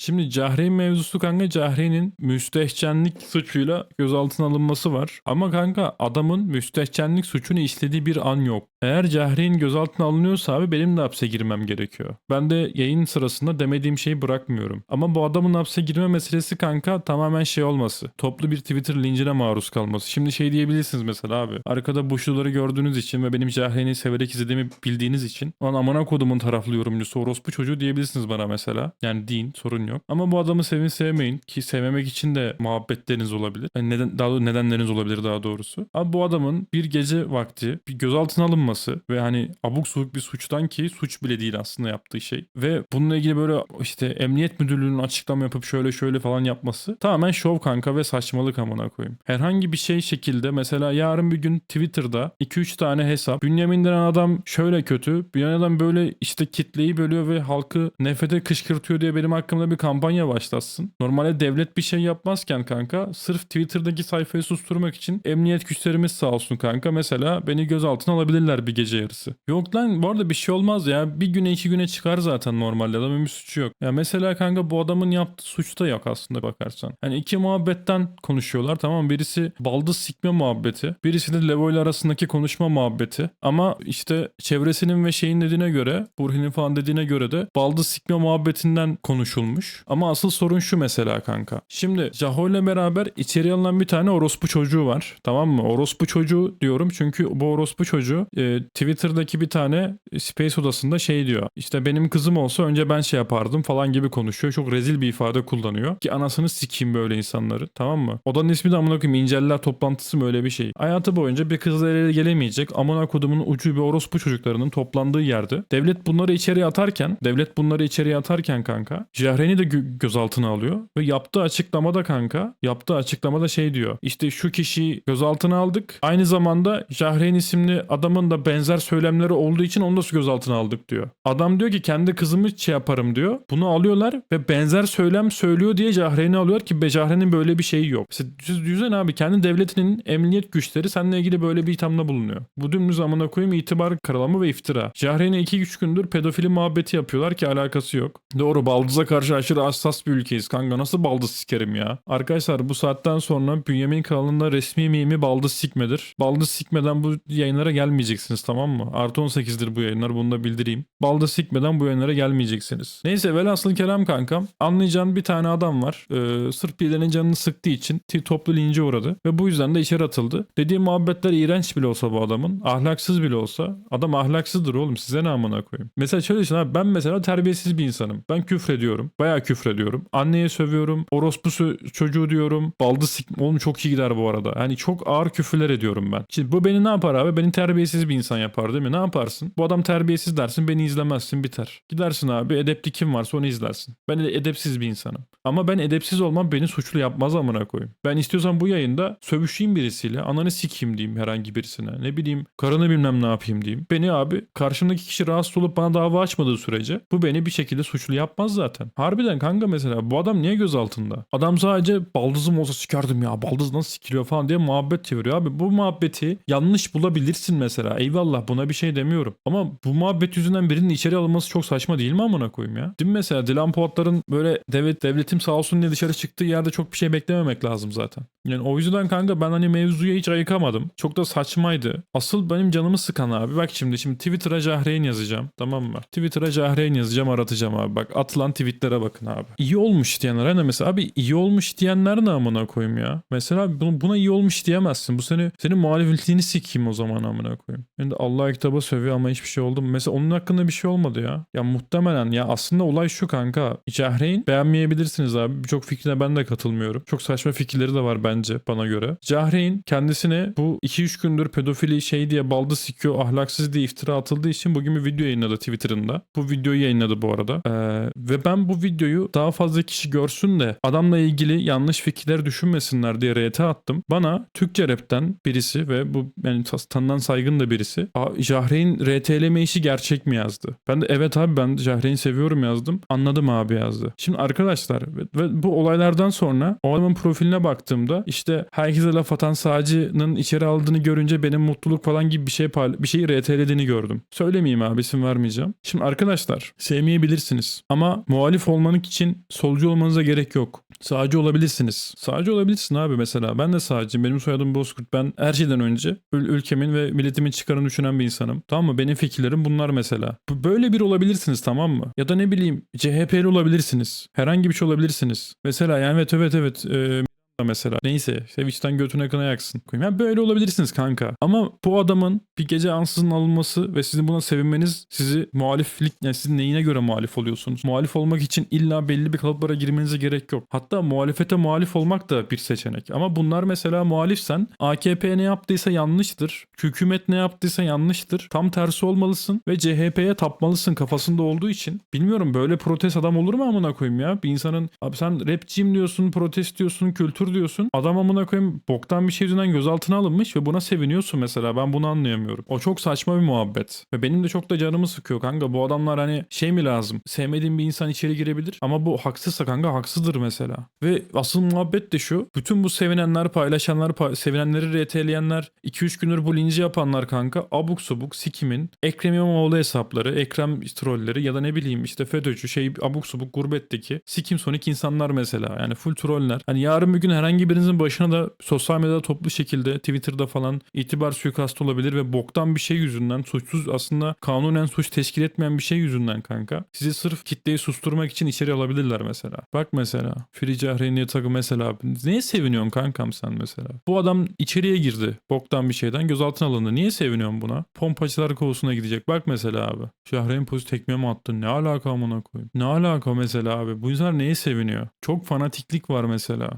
Şimdi Cahreyn mevzusu kanka Cahreyn'in müstehcenlik suçuyla gözaltına alınması var. Ama kanka adamın müstehcenlik suçunu işlediği bir an yok. Eğer Cahreyn gözaltına alınıyorsa abi benim de hapse girmem gerekiyor. Ben de yayın sırasında demediğim şeyi bırakmıyorum. Ama bu adamın hapse girme meselesi kanka tamamen şey olması. Toplu bir Twitter lincine maruz kalması. Şimdi şey diyebilirsiniz mesela abi. Arkada boşluları gördüğünüz için ve benim Cahreyn'i severek izlediğimi bildiğiniz için. Lan amına kodumun taraflı yorumcusu orospu çocuğu diyebilirsiniz bana mesela. Yani din sorun yok. Ama bu adamı sevin sevmeyin ki sevmemek için de muhabbetleriniz olabilir. Yani neden, daha doğrusu nedenleriniz olabilir daha doğrusu. Abi bu adamın bir gece vakti bir gözaltına alınması ve hani abuk subuk bir suçtan ki suç bile değil aslında yaptığı şey. Ve bununla ilgili böyle işte emniyet müdürlüğünün açıklama yapıp şöyle şöyle falan yapması tamamen şov kanka ve saçmalık amına koyayım. Herhangi bir şey şekilde mesela yarın bir gün Twitter'da 2-3 tane hesap Bünyamin denen adam şöyle kötü bir adam böyle işte kitleyi bölüyor ve halkı nefrete kışkırtıyor diye benim hakkımda bir kampanya başlatsın. Normalde devlet bir şey yapmazken kanka sırf Twitter'daki sayfayı susturmak için emniyet güçlerimiz sağ olsun kanka mesela beni gözaltına alabilirler bir gece yarısı. Yok lan bu arada bir şey olmaz ya bir güne iki güne çıkar zaten normalde adamın bir suçu yok. Ya mesela kanka bu adamın yaptığı suç da yok aslında bakarsan. Hani iki muhabbetten konuşuyorlar tamam? Birisi baldız sikme muhabbeti. Birisi de Levo ile arasındaki konuşma muhabbeti. Ama işte çevresinin ve şeyin dediğine göre Burhan'ın falan dediğine göre de baldız sikme muhabbetinden konuşulmuş. Ama asıl sorun şu mesela kanka. Şimdi Jaho ile beraber içeri alınan bir tane orospu çocuğu var. Tamam mı? Orospu çocuğu diyorum çünkü bu orospu çocuğu e, Twitter'daki bir tane Space odasında şey diyor. İşte benim kızım olsa önce ben şey yapardım falan gibi konuşuyor. Çok rezil bir ifade kullanıyor. Ki anasını sikeyim böyle insanları. Tamam mı? Odanın ismi de amına koyayım İnceller toplantısı mı öyle bir şey. Hayatı boyunca bir kızla el ele gelemeyecek amına kodumun ucu bir orospu çocuklarının toplandığı yerde devlet bunları içeriye atarken devlet bunları içeriye atarken kanka Cahreyn'i de gö- gözaltına alıyor ve yaptığı açıklamada kanka yaptığı açıklamada şey diyor. İşte şu kişiyi gözaltına aldık. Aynı zamanda Cahreyn isimli adamın da benzer söylemleri olduğu için onu da gözaltına aldık diyor. Adam diyor ki kendi kızımı şey yaparım diyor. Bunu alıyorlar ve benzer söylem söylüyor diye Cahreyn'i alıyor ki be Cahreyn'in böyle bir şeyi yok. Düz- Düşünsene abi kendi devletinin emniyet güçleri seninle ilgili böyle bir ithamda bulunuyor. Bu dümdüz amına koyayım itibar karalama ve iftira. Cahreyn'e 2-3 gündür pedofili muhabbeti yapıyorlar ki alakası yok. Doğru baldıza karşı aşırı hassas bir ülkeyiz kanka nasıl baldız sikerim ya. Arkadaşlar bu saatten sonra Bünyamin kanalında resmi mimi baldız sikmedir. Baldız sikmeden bu yayınlara gelmeyeceksiniz tamam mı? Artı 18'dir bu yayınlar bunu da bildireyim. Baldız sikmeden bu yayınlara gelmeyeceksiniz. Neyse velhasıl kelam kankam anlayacağın bir tane adam var. Ee, sırf birilerinin canını sıktığı için toplu lince uğradı. Ve bu yüzden de içeri atıldı. Dediğim muhabbetler iğrenç bile olsa bu adamın. Ahlaksız bile olsa. Adam ahlaksızdır oğlum size ne amına koyayım. Mesela şöyle düşün abi ben mesela terbiyesiz bir insanım. Ben küfrediyorum. Bayağı küfrediyorum. Anneye sövüyorum. Orospu çocuğu diyorum. Baldı sik... Oğlum çok iyi gider bu arada. Yani çok ağır küfürler ediyorum ben. Şimdi bu beni ne yapar abi? Beni terbiyesiz bir insan yapar değil mi? Ne yaparsın? Bu adam terbiyesiz dersin beni izlemezsin biter. Gidersin abi edepli kim varsa onu izlersin. Ben de edepsiz bir insanım. Ama ben edepsiz olmam beni suçlu yapmaz amına koyayım. Ben istiyorsam bu yayında sövüşeyim birisiyle. Ananı sikeyim diyeyim herhangi birisine. Ne bileyim karını bilmem ne yapayım diyeyim. Beni abi karşımdaki kişi rahatsız olup bana dava açmadığı sürece bu beni bir şekilde suçlu yapmaz zaten. Harbiden kanka mesela bu adam niye gözaltında? Adam sadece baldızım olsa sikerdim ya baldız nasıl sikiliyor falan diye muhabbet çeviriyor abi. Bu muhabbeti yanlış bulabilirsin mesela. Eyvallah buna bir şey demiyorum. Ama bu muhabbet yüzünden birinin içeri alınması çok saçma değil mi amına koyayım ya? Mi mesela Dilan Polatların böyle devlet devletim sağ olsun diye dışarı çıktığı yerde çok bir şey beklememek lazım zaten. Yani o yüzden kanka ben hani mevzuya hiç ayıkamadım. Çok da saçmaydı. Asıl benim canımı sıkan abi. Bak şimdi şimdi Twitter'a Cahreyn yazacağım. Tamam mı? Twitter'a Cahreyn yazacağım aratacağım abi. Bak atılan tweetlere bakın abi. İyi olmuş diyenler hani mesela abi iyi olmuş diyenler ne amına koyayım ya? Mesela buna iyi olmuş diyemezsin. Bu seni senin muhalefetliğini sikeyim o zaman amına koyayım. Şimdi Allah kitaba sövüyor ama hiçbir şey oldu mu? Mesela onun hakkında bir şey olmadı ya. Ya muhtemelen ya aslında olay şu kanka. Cahreyn beğenmeyebilirsiniz abi. Birçok fikrine ben de katılmıyorum. Çok saçma fikirleri de var bence bana göre. Cahreyn kendisine bu 2-3 gündür pedofili şey diye baldı sikiyor ahlaksız diye iftira atıldığı için bugün bir video yayınladı Twitter'ında. Bu videoyu yayınladı bu arada. Ee, ve ben bu videoyu daha fazla kişi görsün de adamla ilgili yanlış fikirler düşünmesinler diye RT attım. Bana Türkçe rapten birisi ve bu yani tanınan saygın da birisi. "Aa, Jahreyn RT'leme işi gerçek mi yazdı? Ben de evet abi ben Jahreyn'i seviyorum yazdım. Anladım abi yazdı. Şimdi arkadaşlar ve, bu olaylardan sonra o adamın profiline baktığımda işte herkese laf atan sağcının içeri aldığını görünce benim mutluluk falan gibi bir şey bir şeyi RT'lediğini gördüm. Söylemeyeyim abi isim vermeyeceğim. Şimdi arkadaşlar sevmeyebilirsiniz ama muhalif olmanız olmanın için solcu olmanıza gerek yok. Sağcı olabilirsiniz. Sağcı olabilirsin abi mesela. Ben de sağcıyım. Benim soyadım Bozkurt. Ben her şeyden önce ül- ülkemin ve milletimin çıkarını düşünen bir insanım. Tamam mı? Benim fikirlerim bunlar mesela. Böyle bir olabilirsiniz tamam mı? Ya da ne bileyim CHP'li olabilirsiniz. Herhangi bir şey olabilirsiniz. Mesela yani evet evet evet. e, mesela. Neyse. Sevinçten götüne kına yaksın. Yani böyle olabilirsiniz kanka. Ama bu adamın bir gece ansızın alınması ve sizin buna sevinmeniz sizi muhaliflik yani sizin neyine göre muhalif oluyorsunuz? Muhalif olmak için illa belli bir kalıplara girmenize gerek yok. Hatta muhalefete muhalif olmak da bir seçenek. Ama bunlar mesela muhalifsen AKP ne yaptıysa yanlıştır. Hükümet ne yaptıysa yanlıştır. Tam tersi olmalısın ve CHP'ye tapmalısın kafasında olduğu için. Bilmiyorum böyle protest adam olur mu amına koyayım ya? Bir insanın abi sen rapçiyim diyorsun, protest diyorsun, kültür diyorsun. Adam amına koyayım boktan bir şey yüzünden gözaltına alınmış ve buna seviniyorsun mesela. Ben bunu anlayamıyorum. O çok saçma bir muhabbet. Ve benim de çok da canımı sıkıyor kanka. Bu adamlar hani şey mi lazım? Sevmediğim bir insan içeri girebilir ama bu haksızsa kanka haksızdır mesela. Ve asıl muhabbet de şu. Bütün bu sevinenler, paylaşanlar, pa- sevinenleri RT'leyenler, 2-3 gündür bu linci yapanlar kanka abuk subuk sikimin Ekrem İmamoğlu hesapları, Ekrem trolleri ya da ne bileyim işte FETÖ'cü şey abuk subuk gurbetteki sikim sonik insanlar mesela. Yani full troller. Hani yarın bir gün herhangi birinizin başına da sosyal medyada toplu şekilde Twitter'da falan itibar suikastı olabilir ve boktan bir şey yüzünden suçsuz aslında kanunen suç teşkil etmeyen bir şey yüzünden kanka. Sizi sırf kitleyi susturmak için içeri alabilirler mesela. Bak mesela Free Cahreyn diye takı mesela. Neye seviniyorsun kankam sen mesela? Bu adam içeriye girdi boktan bir şeyden gözaltına alındı. Niye seviniyorsun buna? Pompacılar kovusuna gidecek. Bak mesela abi. Cahreyn pozu tekme mi attın? Ne alaka amına koyayım? Ne alaka mesela abi? Bu insanlar neye seviniyor? Çok fanatiklik var mesela.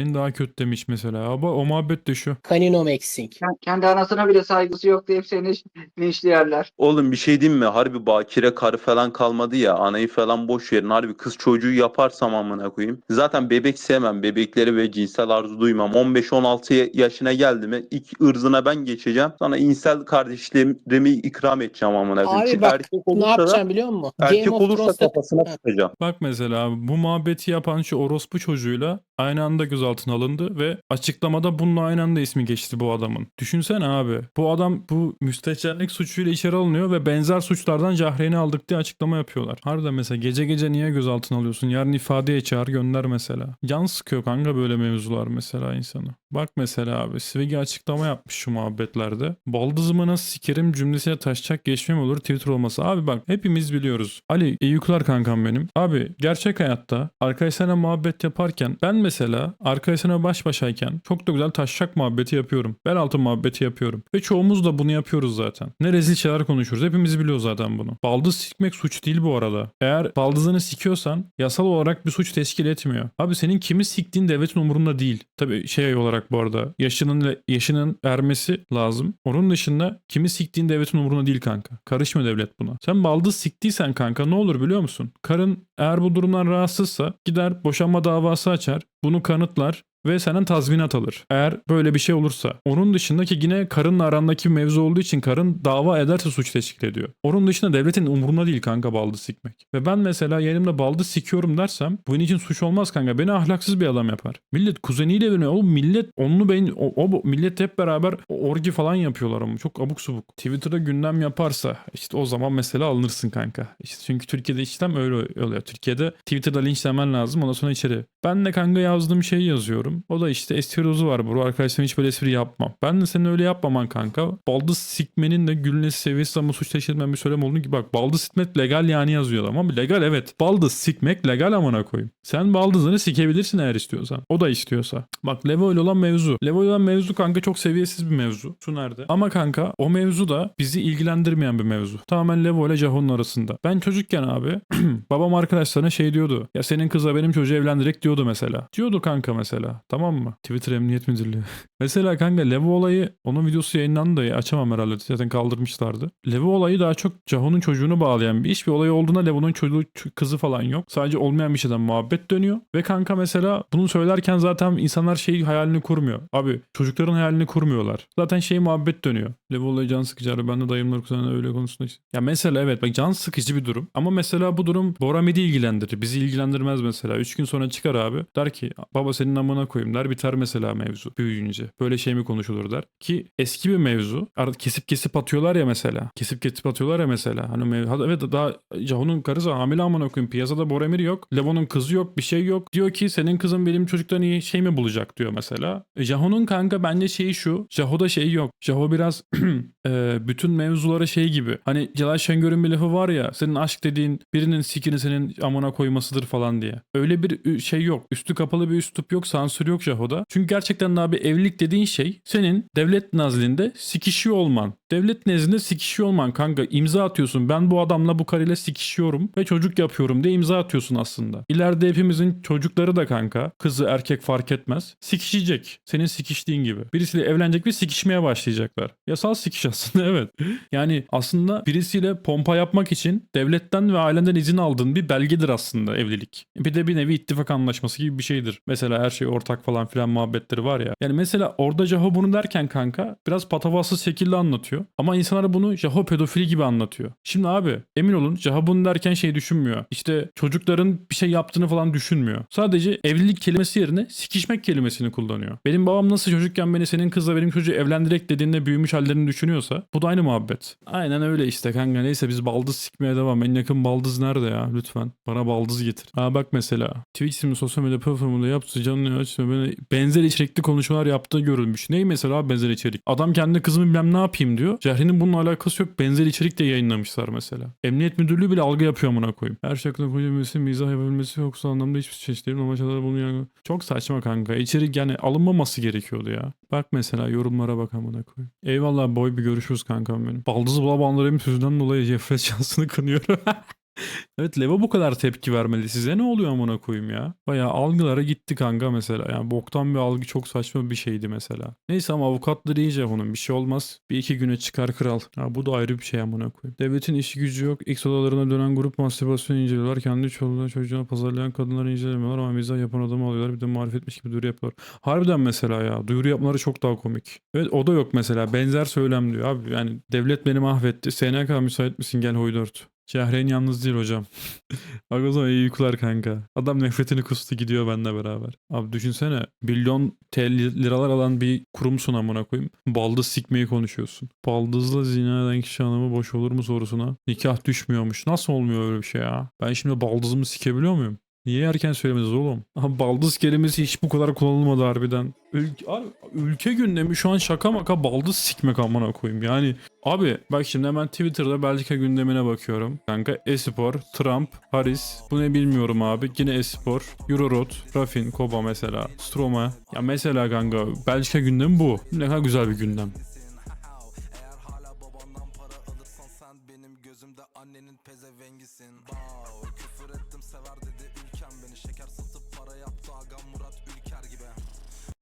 Cahreyn daha kötü demiş mesela. Ama o muhabbet de şu. Kanino Maxing. Kend- Kendi anasına bile saygısı yok deyip seni linçleyerler. Oğlum bir şey diyeyim mi? Harbi bakire karı falan kalmadı ya. Anayı falan boş verin. Harbi kız çocuğu yaparsam amına koyayım. Zaten bebek sevmem. Bebekleri ve cinsel arzu duymam. 15-16 yaşına geldi mi ilk ırzına ben geçeceğim. Sonra insel kardeşlerimi ikram edeceğim amına koyayım. Abi Ki bak erkek ne olursa da, yapacağım biliyor musun? erkek Game of olursa Thrones'ta kafasına Ha. tutacağım. Bak mesela abi bu muhabbeti yapan şu orospu çocuğuyla aynı anda gözaltına alındı ve açıklamada bununla aynı anda ismi geçti bu adamın. Düşünsene abi bu adam bu müstehcenlik suçuyla içeri alınıyor ve benzer suçlardan Cahreyn'i aldık diye açıklama yapıyorlar. Harbiden mesela gece gece niye gözaltına alıyorsun? Yarın ifadeye çağır gönder mesela. Can sıkıyor kanka böyle mevzular mesela insanı. Bak mesela abi Svegi açıklama yapmış şu muhabbetlerde. Baldızımı nasıl sikerim cümlesine taşacak geçmem olur Twitter olması. Abi bak hepimiz biliyoruz. Ali iyi uykular kankam benim. Abi gerçek hayatta arkadaşlarına muhabbet yaparken ben mesela arkadaşlarına baş başayken çok da güzel taşacak muhabbeti yapıyorum. Bel altı muhabbeti yapıyorum. Ve çoğumuz da bunu yapıyoruz zaten. Ne rezil şeyler konuşuruz. Hepimiz biliyoruz zaten bunu. Baldız sikmek suç değil bu arada. Eğer baldızını sikiyorsan yasal olarak bir suç teşkil etmiyor. Abi senin kimi siktiğin devletin umurunda değil. Tabii şey olarak bu arada yaşının yaşının ermesi lazım. Onun dışında kimi siktiğin devletin umurunda değil kanka. Karışma devlet buna. Sen baldız siktiysen kanka ne olur biliyor musun? Karın eğer bu durumdan rahatsızsa gider boşanma davası açar. Bunu kanıtlar ve senden tazminat alır. Eğer böyle bir şey olursa. Onun dışındaki yine karınla arandaki bir mevzu olduğu için karın dava ederse suç teşkil ediyor. Onun dışında devletin umurunda değil kanka baldı sikmek. Ve ben mesela yerimde baldı sikiyorum dersem bunun için suç olmaz kanka. Beni ahlaksız bir adam yapar. Millet kuzeniyle evleniyor. Oğlum millet onlu beyin o, o millet hep beraber orgi falan yapıyorlar ama çok abuk subuk. Twitter'da gündem yaparsa işte o zaman mesela alınırsın kanka. İşte çünkü Türkiye'de işlem öyle oluyor. Türkiye'de Twitter'da linçlemen lazım ondan sonra içeri. Ben de kanka yazdığım şeyi yazıyorum. O da işte espriyozu var bu. Arkadaşlarım hiç böyle espri yapmam. Ben de senin öyle yapmaman kanka. Baldız sikmenin de gülnesi seviyesi ama suç teşkil etmeyen bir söylem olduğunu ki bak baldız sikmek legal yani yazıyor ama legal evet. Baldız sikmek legal amına koyayım. Sen baldızını sikebilirsin eğer istiyorsan. O da istiyorsa. Bak Levo ile olan mevzu. Levo ile olan mevzu kanka çok seviyesiz bir mevzu. Şu nerede? Ama kanka o mevzu da bizi ilgilendirmeyen bir mevzu. Tamamen Levo ile Cahon'un arasında. Ben çocukken abi babam arkadaşlarına şey diyordu. Ya senin kızla benim çocuğu evlendirek diyordu mesela. Diyordu kanka mesela. Tamam mı? Twitter Emniyet Müdürlüğü. mesela kanka Levo olayı onun videosu yayınlandı ya açamam herhalde. Zaten kaldırmışlardı. Levo olayı daha çok Cahon'un çocuğunu bağlayan bir iş. Bir olay olduğunda Levo'nun çocuğu kızı falan yok. Sadece olmayan bir şeyden muhabbet dönüyor. Ve kanka mesela bunu söylerken zaten insanlar şey hayalini kurmuyor. Abi çocukların hayalini kurmuyorlar. Zaten şey muhabbet dönüyor. Levo olayı can sıkıcı. abi. Ben de dayımlar kuzenler öyle konusunda işte. Ya mesela evet bak can sıkıcı bir durum. Ama mesela bu durum Bora Med'i ilgilendirir. Bizi ilgilendirmez mesela. Üç gün sonra çıkar abi. Der ki baba senin amına koyayım der biter mesela mevzu büyüyünce. Böyle şey mi konuşulur der. Ki eski bir mevzu. Arada kesip kesip atıyorlar ya mesela. Kesip kesip atıyorlar ya mesela. Hani mev- evet daha Cahun'un karısı hamile amına koyayım. Piyasada Boromir yok. Levon'un kızı yok. Bir şey yok. Diyor ki senin kızın benim çocuktan iyi şey mi bulacak diyor mesela. E, Jahun'un kanka bence şeyi şu. Jaho'da şey yok. Jaho biraz e, bütün mevzulara şey gibi. Hani Celal Şengör'ün bir lafı var ya. Senin aşk dediğin birinin sikini senin amına koymasıdır falan diye. Öyle bir şey yok. Üstü kapalı bir üslup yok. Sansür yok Jaho'da. Çünkü gerçekten abi evlilik dediğin şey senin devlet nazlinde sikişiyor olman. Devlet nezdinde sikişiyor olman kanka. imza atıyorsun. Ben bu adamla bu karıyla sikişiyorum ve çocuk yapıyorum diye imza atıyorsun aslında. İleride hepimizin çocukları da kanka. Kızı erkek fark etmez. Sikişecek. Senin sikiştiğin gibi. Birisiyle evlenecek ve sikişmeye başlayacaklar. Yasal sikiş aslında evet. Yani aslında birisiyle pompa yapmak için devletten ve ailenden izin aldığın bir belgedir aslında evlilik. Bir de bir nevi ittifak anlaşması gibi bir şeydir. Mesela her şey ortak falan filan muhabbetleri var ya. Yani mesela orada Jaho bunu derken kanka biraz patavatsız şekilde anlatıyor. Ama insanlar bunu Jaho pedofili gibi anlatıyor. Şimdi abi emin olun Jaho bunu derken şey düşünmüyor. İşte çocukların bir şey yaptığını falan düşünmüyor. Sadece evlilik kelimesi yerine sikişmek kelimesini kullanıyor. Benim babam nasıl çocukken beni senin kızla benim çocuğu evlendirek dediğinde büyümüş hallerini düşünüyorsa bu da aynı muhabbet. Aynen öyle işte kanka neyse biz baldız sikmeye devam. En yakın baldız nerede ya lütfen. Bana baldız getir. Aa bak mesela Twitch isimli sosyal medya platformunda yaptığı canlı açma benzer içerikli konuşmalar yaptığı görülmüş. Ney mesela benzer içerik? Adam kendi kızımı bilmem ne yapayım diyor. Cahre'nin bununla alakası yok. Benzer içerik de yayınlamışlar mesela. Emniyet müdürlüğü bile algı yapıyor amına koyayım. Her şey hakkında konuşabilmesi, mizah yapabilmesi yoksa anlamda hiçbir şey değil. Normal şeyler bunu yani. Çok saçma kanka. İçerik yani alınmaması gerekiyordu ya. Bak mesela yorumlara bak amına koyayım. Eyvallah boy bir görüşürüz kankam benim. Baldız Bulabanlarım sözünden dolayı Jeffrey şansını kınıyorum. Evet Leva bu kadar tepki vermeli. Size ne oluyor amına koyayım ya? Bayağı algılara gitti kanka mesela. Yani boktan bir algı çok saçma bir şeydi mesela. Neyse ama avukatları iyice onun. Bir şey olmaz. Bir iki güne çıkar kral. Ha, bu da ayrı bir şey amına koyayım. Devletin işi gücü yok. X odalarına dönen grup mastürbasyon inceliyorlar. Kendi çoluğuna çocuğuna pazarlayan kadınları incelemiyorlar ama mizah yapan adamı alıyorlar. Bir de marifetmiş gibi duyuru yapıyorlar. Harbiden mesela ya. Duyuru yapmaları çok daha komik. Evet o da yok mesela. Benzer söylem diyor abi. Yani devlet beni mahvetti. SNK müsait misin gel hoy 4. Cahreyn yalnız değil hocam. Bak o zaman iyi uykular kanka. Adam nefretini kustu gidiyor benimle beraber. Abi düşünsene milyon TL liralar alan bir kurumsun amına koyayım. Baldız sikmeyi konuşuyorsun. Baldızla zina eden kişi hanımı boş olur mu sorusuna. Nikah düşmüyormuş. Nasıl olmuyor öyle bir şey ya? Ben şimdi baldızımı sikebiliyor muyum? Niye erken söylemediniz oğlum? Aha, baldız kelimesi hiç bu kadar kullanılmadı harbiden. Ülke, abi, ülke gündemi şu an şaka maka baldız sikmek amına koyayım. Yani abi bak şimdi hemen Twitter'da Belçika gündemine bakıyorum. Kanka Espor, Trump, Harris. Bu ne bilmiyorum abi. Yine Espor, Euroroad, Rafin, Koba mesela, Stroma. Ya mesela kanka Belçika gündemi bu. Ne kadar güzel bir gündem.